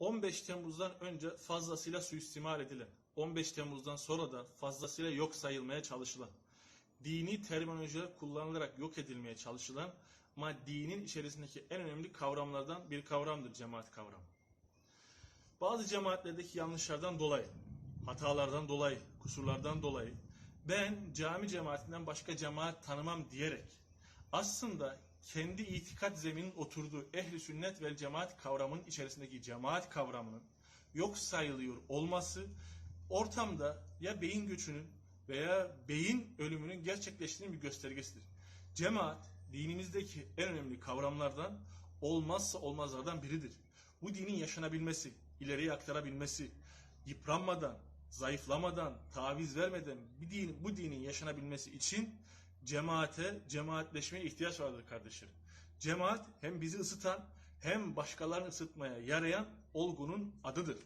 15 Temmuz'dan önce fazlasıyla suistimal edilen, 15 Temmuz'dan sonra da fazlasıyla yok sayılmaya çalışılan, dini terminolojiler kullanılarak yok edilmeye çalışılan ama dinin içerisindeki en önemli kavramlardan bir kavramdır cemaat kavramı. Bazı cemaatlerdeki yanlışlardan dolayı, hatalardan dolayı, kusurlardan dolayı ben cami cemaatinden başka cemaat tanımam diyerek aslında kendi itikat zeminin oturduğu ehli sünnet vel cemaat kavramının içerisindeki cemaat kavramının yok sayılıyor olması ortamda ya beyin göçünün veya beyin ölümünün gerçekleştiğinin bir göstergesidir. Cemaat dinimizdeki en önemli kavramlardan olmazsa olmazlardan biridir. Bu dinin yaşanabilmesi, ileriye aktarabilmesi, yıpranmadan, zayıflamadan, taviz vermeden bir din, bu dinin yaşanabilmesi için cemaate, cemaatleşmeye ihtiyaç vardır kardeşlerim. Cemaat hem bizi ısıtan hem başkalarını ısıtmaya yarayan olgunun adıdır.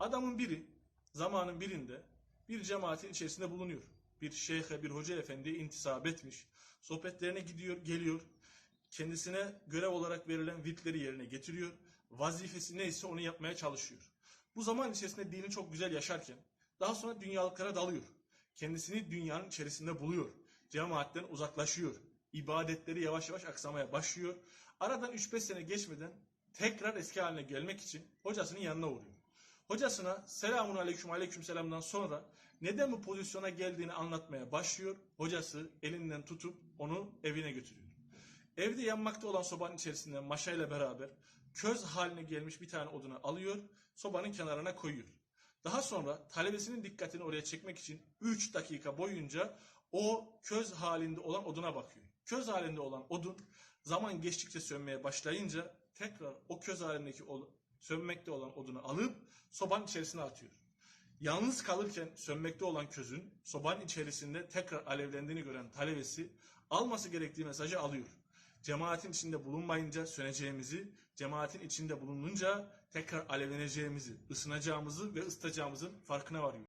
Adamın biri zamanın birinde bir cemaatin içerisinde bulunuyor. Bir şeyhe, bir hoca efendiye intisap etmiş. Sohbetlerine gidiyor, geliyor. Kendisine görev olarak verilen vitleri yerine getiriyor. Vazifesi neyse onu yapmaya çalışıyor. Bu zaman içerisinde dini çok güzel yaşarken daha sonra dünyalıklara dalıyor. Kendisini dünyanın içerisinde buluyor. Cemaatten uzaklaşıyor. İbadetleri yavaş yavaş aksamaya başlıyor. Aradan 3-5 sene geçmeden tekrar eski haline gelmek için hocasının yanına uğruyor. Hocasına selamun aleyküm aleyküm selamdan sonra neden bu pozisyona geldiğini anlatmaya başlıyor. Hocası elinden tutup onu evine götürüyor. Evde yanmakta olan sobanın içerisinde maşayla beraber köz haline gelmiş bir tane odunu alıyor, sobanın kenarına koyuyor. Daha sonra talebesinin dikkatini oraya çekmek için 3 dakika boyunca o köz halinde olan oduna bakıyor. Köz halinde olan odun zaman geçtikçe sönmeye başlayınca tekrar o köz halindeki sönmekte olan odunu alıp sobanın içerisine atıyor. Yalnız kalırken sönmekte olan közün sobanın içerisinde tekrar alevlendiğini gören talebesi alması gerektiği mesajı alıyor. Cemaatin içinde bulunmayınca söneceğimizi, cemaatin içinde bulununca tekrar alevleneceğimizi, ısınacağımızı ve ısıtacağımızın farkına varıyor.